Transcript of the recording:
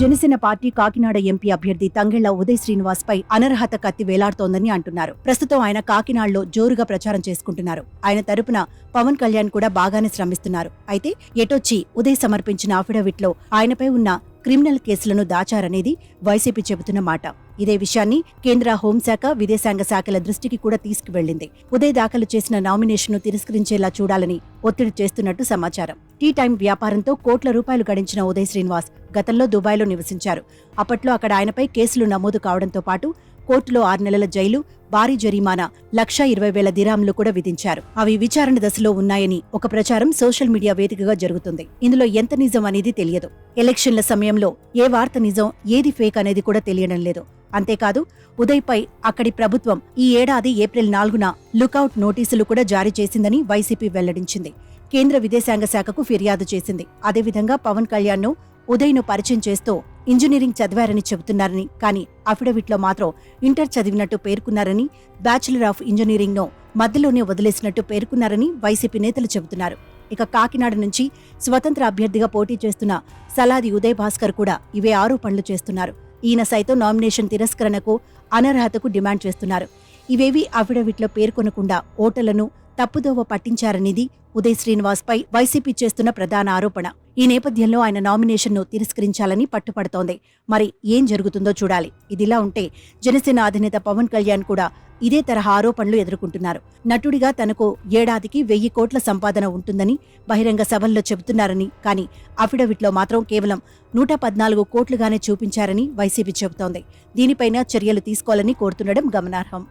Janasena party Kakinada MP అభ్యర్థి తంగెళ్ళ ఉదయ్ శ్రీనివాస్ పై అనర్హత కత్తి వేలాడుతోందని అంటున్నారు. ప్రస్తుతం ఆయన కాకినాడలో జోరుగా ప్రచారం చేసుకుంటున్నారు. ఆయన తరపున పవన్ కళ్యాణ్ కూడా బాగానే శ్రమిస్తున్నారు. అయితే ఎటొచ్చి ఉదయ్ సమర్పించిన అఫిడవిట్లో ఆయనపై ఉన్న క్రిమినల్ కేసులను దాచారనేది వైసీపీ చెబుతున్న మాట. ఇదే విషయాన్ని కేంద్ర హోంశాఖ విదేశాంగ శాఖల దృష్టికి కూడా తీసుకువెళ్ళింది ఉదయ్ దాఖలు చేసిన నామినేషన్ను తిరస్కరించేలా చూడాలని ఒత్తిడి చేస్తున్నట్టు సమాచారం. టీ టైం వ్యాపారంతో కోట్ల రూపాయలు గడించిన ఉదయ్ శ్రీనివాస్ గతంలో దుబాయ్లో నివసించారు. అప్పట్లో అక్కడ ఆయనపై కేసులు నమోదు కావడంతో పాటు కోర్టులో ఆరు నెలల జైలు భారీ జరిమానా లక్షా ఇరవై వేల దిరాంలు కూడా విధించారు. అవి విచారణ దశలో ఉన్నాయని ఒక ప్రచారం సోషల్ మీడియా వేదికగా జరుగుతుంది. ఇందులో ఎంత నిజం అనేది తెలియదు. ఎలక్షన్ల సమయంలో ఏ వార్త నిజం ఏది ఫేక్ అనేది కూడా తెలియడం లేదు. అంతేకాదు ఉదయ్పై అక్కడి ప్రభుత్వం ఈ ఏడాది ఏప్రిల్ నాలుగున లుకౌట్ నోటీసులు కూడా జారీ చేసిందని వైసీపీ వెల్లడించింది. కేంద్ర విదేశాంగ శాఖకు ఫిర్యాదు చేసింది. అదేవిధంగా పవన్ కళ్యాణ్ను ఉదయ్ను పరిచయం చేస్తూ ఇంజనీరింగ్ చదివారని చెబుతున్నారని కానీ అఫిడవిట్లో మాత్రం ఇంటర్ చదివినట్టు పేర్కొన్నారని బ్యాచిలర్ ఆఫ్ ఇంజనీరింగ్ను మధ్యలోనే వదిలేసినట్టు పేర్కొన్నారని వైసీపీ నేతలు చెబుతున్నారు. ఇక కాకినాడ నుంచి స్వతంత్ర అభ్యర్థిగా పోటీ చేస్తున్న సలాది ఉదయ్ భాస్కర్ కూడా ఇవే ఆరోపణలు చేస్తున్నారు. ఈయన సైతం నామినేషన్ తిరస్కరణకు అనర్హతకు డిమాండ్ చేస్తున్నారు. ఇవేవి అఫిడవిట్లో పేర్కొనకుండా ఓటర్లను తప్పుదోవ పట్టించారనేది ఉదయ్ శ్రీనివాస్పై వైసీపీ చేస్తున్న ప్రధాన ఆరోపణ. ఈ నేపథ్యంలో ఆయన నామినేషన్ను తిరస్కరించాలని పట్టుపడుతోంది మరి ఏం జరుగుతుందో చూడాలి. ఇదిలా ఉంటే జనసేన అధినేత పవన్ కళ్యాణ్ కూడా ఇదే తరహా ఆరోపణలు ఎదుర్కొంటున్నారు. నటుడిగా తనకు ఏడాదికి వెయ్యి కోట్ల సంపాదన ఉంటుందని బహిరంగ సభల్లో చెబుతున్నారని కానీ అఫిడవిట్లో మాత్రం కేవలం నూట పద్నాలుగు కోట్లుగానే చూపించారని వైసీపీ చెబుతోంది. దీనిపైన చర్యలు తీసుకోవాలని కోరుతుండడం గమనార్హం.